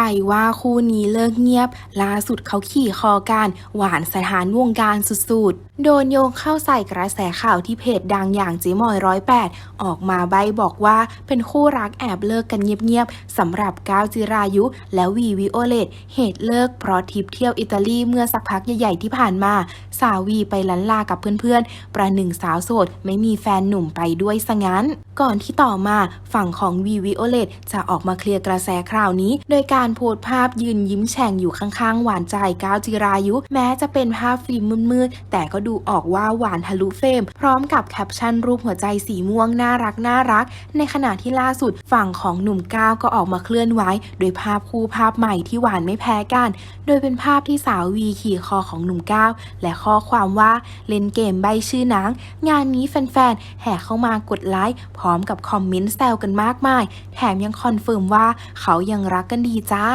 รว่าคู่นี้เลิกเงียบ ล่าสุดเขาขี่คอกันหวานสถานวงการสุดๆ โดนโยงเข้าใส่กระแสข่าวที่เพจดังอย่างเจมอยร้อยแปดออกมาใบบอกว่าเป็นคู่รักแอบเลิกกันเงียบๆสำหรับก้าวจิรายุ และวีวิโอเลตเหตุเลิกเพราะทริปเที่ยวอิตาลีเมื่อสักพักใหญ่ๆที่ผ่านมา สาววีไปลันลากับเพื่อนๆ ประหนึ่งสาวโสด ไม่มีแฟนหนุ่มไปด้วยซะงั้น ก่อนที่ต่อมาฝั่งของวีวิโอเลตจะออกมาเคลียร์กระแสคราวนี้ โดยการโพสภาพยืนยิ้มแฉ่งอยู่ข้างๆ หวานใจก้าวจิรายุ แม้จะเป็นภาพฟิล์มมืดๆ แต่ก็ดูออกว่าหวานทะลุเฟรมพร้อมกับแคปชั่นรูปหัวใจสีม่วงน่ารักน่ารัก ในขณะที่ล่าสุดฝั่งของหนุ่มก้าวก็ออกมาเคลื่อนไหวโดยภาพคู่ภาพใหม่ที่หวานไม่แพ้กัน โดยเป็นภาพที่สาววีขี่คอของหนุ่มก้าวและข้อความว่าเล่นเกมใบชื่อหนัง งานนี้แฟนๆแห่เข้ามากดไลค์พร้อมกับคอมเมนต์แซวกันมากมาย แถมยังคอนเฟิร์มว่าเขายังรักกันดีจ้า